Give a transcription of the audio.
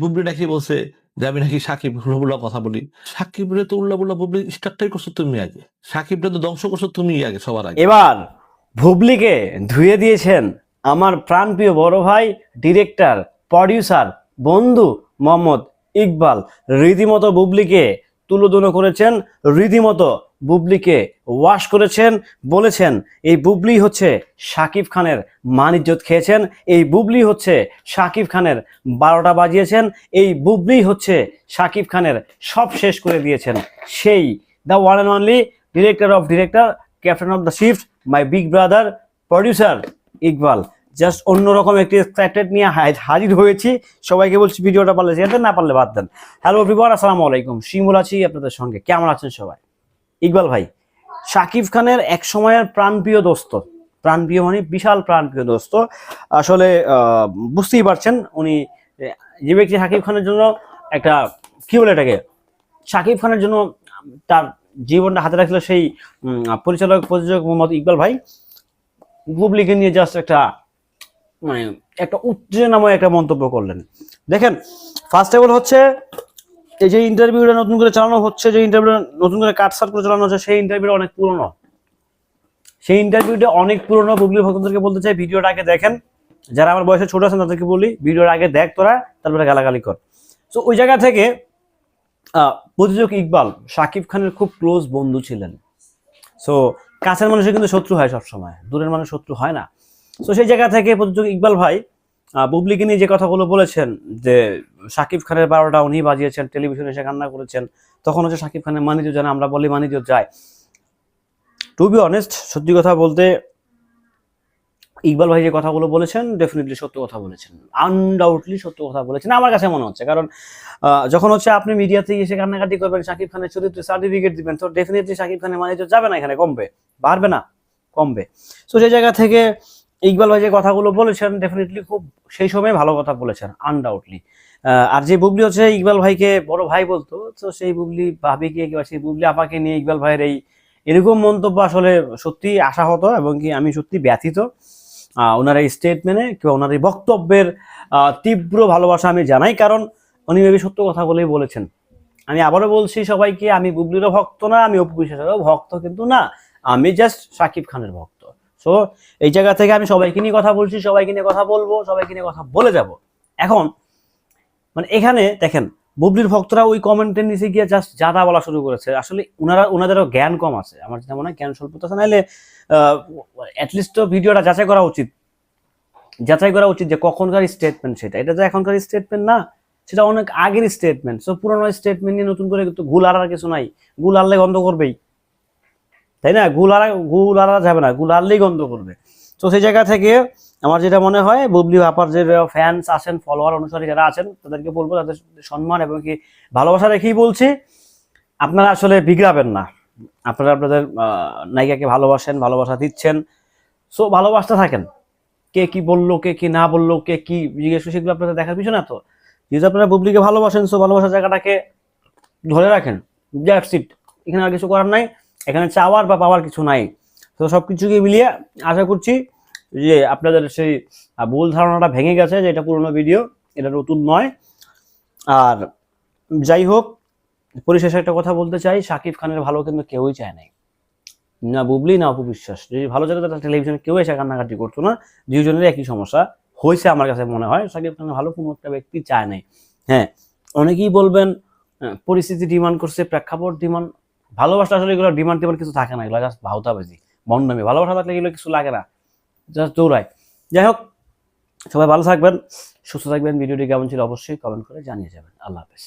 বুবলি নাকি বলছে যে আমি নাকি সাকিব উল্লাবুল্লা কথা বলি। সাকিব রে তো উল্লাবুল্লা বুবলি স্টার্টটাই করছ তুমি আগে। সাকিব রে তো ধ্বংস করছ তুমি আগে সবার আগে। এবার ভুবলিকে ধুয়ে দিয়েছেন আমার প্রাণপ্রিয় বড় ভাই ডিরেক্টর প্রডিউসার বন্ধু মোহাম্মদ ইকবাল। রীতিমতো বুবলিকে তুলোধুনো করেছেন, রীতিমতো বুবলিকে ওয়াশ করেছেন, বলেছেন, এই বুবলি হচ্ছে শাকিব খানের মান ইজ্জত খেয়েছেন, এই বুবলি হচ্ছে শাকিব খানের বারোটা বাজিয়েছেন, এই বুবলি হচ্ছে শাকিব খানের সব শেষ করে দিয়েছেন। সেই the one and only, director of director, captain of the shift, my big brother, producer Iqbal. Just অন্যরকম একটি স্ক্যাটেড নিয়ে হাজির হয়েছি। সবাইকে বলছি, ভিডিওটা পারলে দেন, না পারলে বাদ দেন। হ্যালো এভরিওয়ান, আসসালামু আলাইকুম। শিমুল আছি আপনাদের সঙ্গে। কেমন আছেন সবাই? ইকবাল ভাই, শাকিব খানের এক সময়ের প্রাণপ্রিয় দোস্ত। প্রাণপ্রিয় মানে বিশাল প্রাণপ্রিয় দোস্ত। আসলে বুঝতেই পারছেন উনি, যে ব্যক্তি শাকিব খানের জন্য একটা, কি বলে এটাকে? শাকিব খানের জন্য তার জীবনটা হাতে রাখল সেই পরিচালক, প্রযোজক মোহাম্মদ ইকবাল ভাই। বুবলিকে নিয়ে জাস্ট একটা মানে একটা উত্তেজনাময় একটা মন্তব্য করলেন। দেখেন ফার্স্ট অফ অল হচ্ছে এই যে ইন্টারভিউটা নতুন করে চালানো হচ্ছে, যে ইন্টারভিউটা নতুন করে কাটসাট করে চালানো হচ্ছে, সেই ইন্টারভিউটা অনেক পুরনো। সেই ইন্টারভিউটা অনেক পুরনো। বুবলি ভক্তদেরকে বলতে চাই, ভিডিওটা আগে দেখেন। যারা আমার বয়সে ছোট আছেন, তাদেরকে বলি ভিডিওর আগে দেখ তোরা, তারপরে গালাগালি কর। তো ওই জায়গা থেকে প্রযোজক ইকবাল, শাকিব খানের খুব ক্লোজ বন্ধু ছিলেন। সো কাছের মানুষের কিন্তু শত্রু হয় সবসময়, দূরের মানুষ শত্রু হয় না। তো সেই জায়গা থেকে প্রযোজক ইকবাল ভাই বুবলিকে নিয়ে যে কথাগুলো বলেছেন, যে শাকিব খানের বারোটা উনি বাজিয়েছেন, টেলিভিশনে এসে কান্না করেছেন। তখন হচ্ছে শাকিব খানের মানিজ জানে, আমরা বলি মানিজ যায়। টু বি অনেস্ট সত্যি কথা বলতে, ইকবাল ভাই যে কথাগুলো বলেছেন ডেফিনেটলি সত্য কথা বলেছেন। আনডাউটলি সত্য কথা বলেছেন, আমার কাছে মনে হচ্ছে। কারণ যখন হচ্ছে আপনি মিডিয়াতে এসে কান্নাকাটি করবেন শাকিব খানের চরিত্রে সার্টিফিকেট দিবেন, তো ডেফিনেটলি শাকিব খানের মানিজ যাবে না এখানে, কমবে। বাড়বে না, কমবে। তো সেই জায়গা থেকে ইকবাল ভাই যে কথাগুলো বলেছেন ডেফিনেটলি খুব সেই সময় ভালো কথা বলেছেন আনডাউটলি আর যে বুবলি হচ্ছে, ইকবাল ভাইকে বড় ভাই বলতো, তো সেই বুবলি ভাবিকে কিংবা সেই বুবলি আপাকে নিয়ে ইকবাল ভাইয়ের এই এরকম মন্তব্য আসলে সত্যি আশা হতো এবং কি আমি সত্যি ব্যথিত। ওনার এই স্টেটমেন্টে কিংবা ওনার এই বক্তব্যের তীব্র ভালোবাসা আমি জানাই, কারণ উনি ভেবে সত্য কথা বলেই বলেছেন। আমি আবারও বলছি, সবাইকে আমি বুবলিরও ভক্ত না, আমি অপু বিশ্বাসেরও ভক্ত কিন্তু না, আমি জাস্ট সাকিব খানের ভক্ত। সো এই জায়গা থেকে আমি সবাইকে নিয়ে কথা বলছি, সবাইকে নিয়ে কথা বলব, সবাইকে নিয়ে কথা বলে যাব। এখন মানে এখানে দেখেন, বুবলির ভক্তরা ওই কমেন্টের নিচে গিয়ে জাস্ট জাদা বলা শুরু করেছে। আসলে ওনারা ওনাদেরও জ্ঞান কম আছে। আমার যেটা মনে হয় জ্ঞান স্বল্পতা আছে, নাহলে অ্যাটলিস্ট তো ভিডিওটা যাচাই করা উচিত। যাচাই করা উচিত যে কখনকার স্টেটমেন্ট সেটা। এটা তো এখনকার স্টেটমেন্ট না, সেটা অনেক আগের স্টেটমেন্ট সো পুরোনো স্টেটমেন্ট নিয়ে নতুন করে কিন্তু গুল আড়ার কিছু নাই। গুল আড়লে গন্ধ করবেই। তাই না? গুল আড়া গুল আড়া যাবে না। গুল আড়লেই গন্ধ করবে। তো সেই জায়গা থেকে আমার যেটা মনে হয়, বুবলি আপার যে ফ্যান্স আছেন ফলোয়ার অনুসারী যারা আছেন, তাদেরকে বলব তাদের সম্মান এবং কি ভালোবাসা রেখেই বলছি, আপনারা আসলে বিগড়াবেন না। আপনারা আপনাদের নায়িকাকে ভালোবাসেন, ভালোবাসা দিচ্ছেন। সো ভালোবাসতে থাকেন। কে কি বলল, কে কি না বলল, কে কি জিজ্ঞেস করছে সেগুলো আপনাদের দেখার পিছনে তো যেহেতু আপনারা বুবলিকে ভালোবাসেন সো ভালোবাসার জায়গাটাকে ধরে রাখেন। ইট এখানে আর কিছু করার নাই। এখানে চাওয়ার বা পাওয়ার কিছু নাই। তো সব কিছুকে মিলিয়ে আশা করছি যে আপনাদের সেই ভুল ধারণাটা ভেঙে গেছে যে এটা পুরোনো ভিডিও, এটা নতুন নয়। আর যাই হোক, পরিশেষে একটা কথা বলতে চাই, শাকিব খানের ভালো কিন্তু কেউই চায় নাই। না বুবলি, না অপবিশ্বাস যদি ভালো জায়গায় তাহলে টেলিভিশনে কেউ এসে কান্নাকাটি করতো না। দুজনের একই সমস্যা। হয়েছে আমার কাছে মনে হয়, শাকিব খানের ভালো কোনো একটা ব্যক্তি চায় নাই। হ্যাঁ অনেকেই বলবেন পরিস্থিতি ডিমান্ড করছে, প্রেক্ষাপট ডিমান্ড ভালোবাসা আসলে এগুলো ডিমান্ড টিমান্ড কিছু থাকে না, এগুলো জাস্ট ভাওতাবাজি। বন্ডামি ভালোবাসা থাকলে এগুলো কিছু লাগে না। জাস্ট দৌড়ায় যাই হোক, সবাই ভালো থাকবেন, সুস্থ থাকবেন, ভিডিওটি কেমন ছিল অবশ্যই কমেন্ট করে জানিয়ে যাবেন। আল্লাহ হাফেজ।